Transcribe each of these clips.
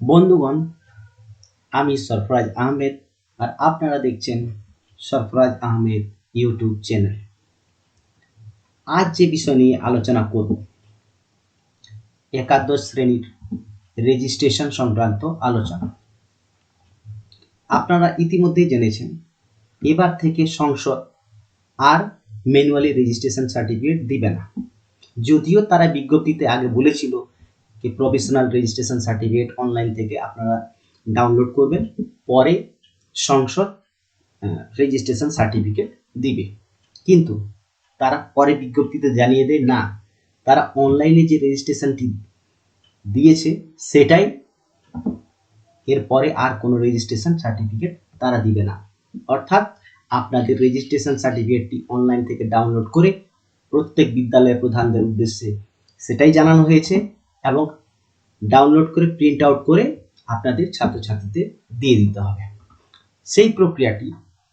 বন্ধুগণ, আমি সরফরাজ আহমেদ আর আপনারা দেখছেন সরফরাজ আহমেদ ইউটিউব চ্যানেল। আজ যে বিষয় নিয়ে আলোচনা করব, একাদশ শ্রেণির রেজিস্ট্রেশন সংক্রান্ত আলোচনা। আপনারা ইতিমধ্যেই জেনেছেন, এবার থেকে সংসদ আর ম্যানুয়ালি রেজিস্ট্রেশন সার্টিফিকেট দিবে না। যদিও তারা বিজ্ঞপ্তিতে আগে বলেছিল কি প্রফেশনাল রেজিস্ট্রেশন সার্টিফিকেট অনলাইন থেকে আপনারা ডাউনলোড করবেন, পরে সংসদ রেজিস্ট্রেশন সার্টিফিকেট দিবে। কিন্তু তারা পরে বিজ্ঞপ্তিতে জানিয়ে দেয়, না, তারা অনলাইনে যে রেজিস্ট্রেশনটি দিয়েছে সেটাই এরপরে আর কোনো রেজিস্ট্রেশন সার্টিফিকেট তারা দিবে না। অর্থাৎ আপনাদের রেজিস্ট্রেশন সার্টিফিকেটটি অনলাইন থেকে ডাউনলোড করে প্রত্যেক বিদ্যালয়ের প্রধানদের উদ্দেশ্যে সেটাই জানানো হয়েছে। এবং ডাউনলোড করে প্রিন্ট আউট করে আপনাদের ছাত্রছাত্রীদের দিয়ে দিতে হবে। সেই প্রক্রিয়াটি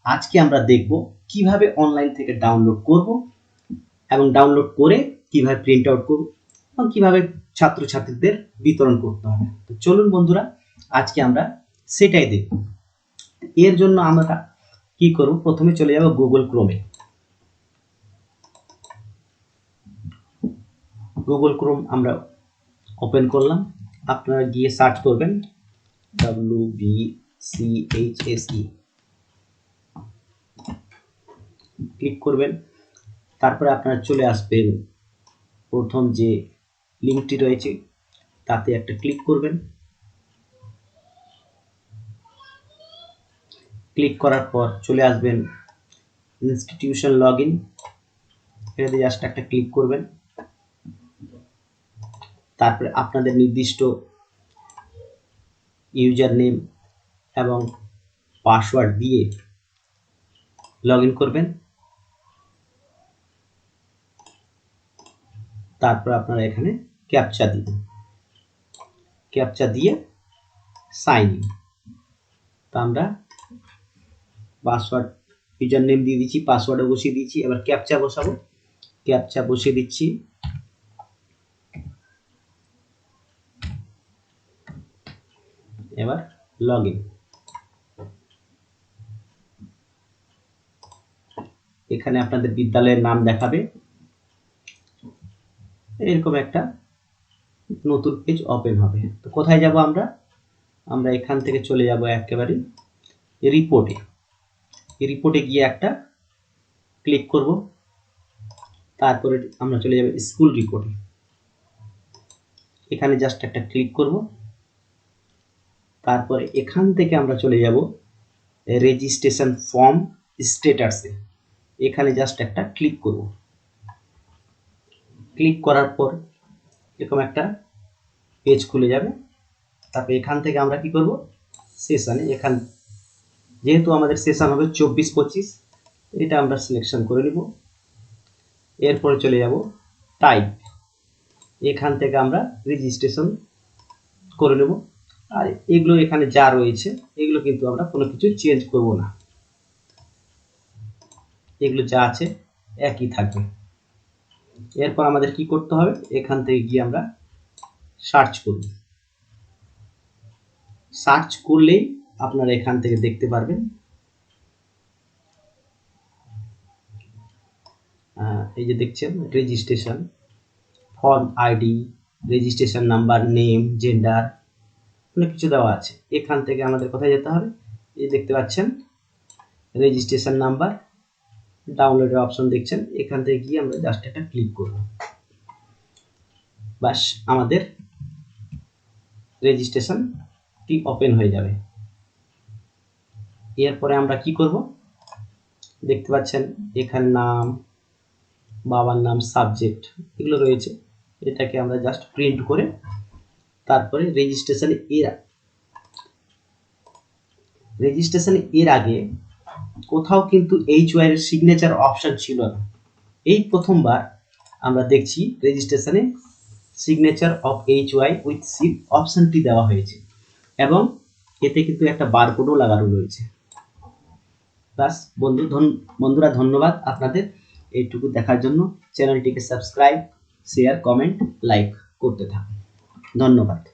আজকে আমরা দেখব কীভাবে অনলাইন থেকে ডাউনলোড করব এবং ডাউনলোড করে কীভাবে প্রিন্ট আউট করব এবং কীভাবে ছাত্রছাত্রীদের বিতরণ করতে হবে। তো চলুন বন্ধুরা, আজকে আমরা সেটাই দেখব। এর জন্য আমরা কি করব? প্রথমে চলে যাব গুগল ক্রোমে গুগল ক্রোম আমরা ওপেন করলাম। আপনারা গিয়ে সার্চ করবেন W B C H S E click করবেন। তারপরে আপনারা চলে আসবেন প্রথম যে লিঙ্কটি রয়েছে, তাতে একটা ক্লিক করবেন। ক্লিক করার পর চলে আসবেন ইনস্টিটিউশন লগ ইন এটাতে জাস্ট একটা ক্লিক করবেন। তারপরে আপনাদের নির্দিষ্ট ইউজার নেম এবং পাসওয়ার্ড দিয়ে লগ করবেন। তারপর আপনারা এখানে ক্যাপচা দিবেন। ক্যাপচা দিয়ে সাইন ইন। তা আমরা পাসওয়ার্ড ইউজার নেম দিয়ে দিচ্ছি, পাসওয়ার্ডও বসিয়ে দিচ্ছি। এবার ক্যাপচা বসাবো। ক্যাপচা বসিয়ে দিচ্ছি। এবার লগ ইন এখানে আপনাদের বিদ্যালয়ের নাম দেখাবে। এরকম একটা নতুন পেজ ওপেন হবে। তো কোথায় যাব আমরা? আমরা এখান থেকে চলে যাব একেবারে রিপোর্টে রিপোর্টে গিয়ে একটা ক্লিক করব। তারপরে আমরা চলে যাব স্কুল রিপোর্টে এখানে জাস্ট একটা ক্লিক করব। তারপরে এখান থেকে আমরা চলে যাব রেজিস্ট্রেশন ফর্ম স্টেটাসে এখানে জাস্ট একটা ক্লিক করব। ক্লিক করার পর এরকম একটা পেজ খুলে যাবে। তারপর এখান থেকে আমরা কি করব? সেশনে এখান যেহেতু আমাদের সেশন হবে চব্বিশ পঁচিশ, এটা আমরা সিলেকশন করে নিব। এরপরে চলে যাব টাইপ এখান থেকে আমরা রেজিস্ট্রেশন করে নেব। আর এগুলো এখানে যা রয়েছে, এগুলো কিন্তু আমরা কোনো কিছু চেঞ্জ করব না। এগুলো যা আছে একই থাকবে। এরপর আমাদের কি করতে হবে? এখান থেকে গিয়ে আমরা সার্চ করব। সার্চ করলেই আপনারা এখান থেকে দেখতে পারবেন। এই যে দেখছেন registration form ID registration number name gender অনেক কিছু দেওয়া আছে। এখান থেকে আমাদের কোথায় যেতে হবে? এই দেখতে পাচ্ছেন রেজিস্ট্রেশন নাম্বার ডাউনলোডের অপশন দেখছেন। এখান থেকে গিয়ে আমরা জাস্ট একটা ক্লিক করব। বাস আমাদের রেজিস্ট্রেশনটি ওপেন হয়ে যাবে। এরপরে আমরা কি করব? দেখতে পাচ্ছেন, এখানে নাম, বাবার নাম সাবজেক্ট এগুলো রয়েছে। এটাকে আমরা জাস্ট প্রিন্ট করে তারপরে রেজিস্ট্রেশনে এর রেজিস্ট্রেশনে এর আগে কোথাও কিন্তু এইচ এর সিগনেচার অপশন ছিল না। এই প্রথমবার আমরা দেখছি রেজিস্ট্রেশনে signature of H Y with seat অপশনটি দেওয়া হয়েছে এবং এতে কিন্তু একটা বারকোডও লাগানো রয়েছে। বাস বন্ধু বন্ধুরা, ধন্যবাদ আপনাদের এইটুকু দেখার জন্য। চ্যানেলটিকে সাবস্ক্রাইব শেয়ার কমেন্ট লাইক করতে থাকুন। ধন্যবাদ।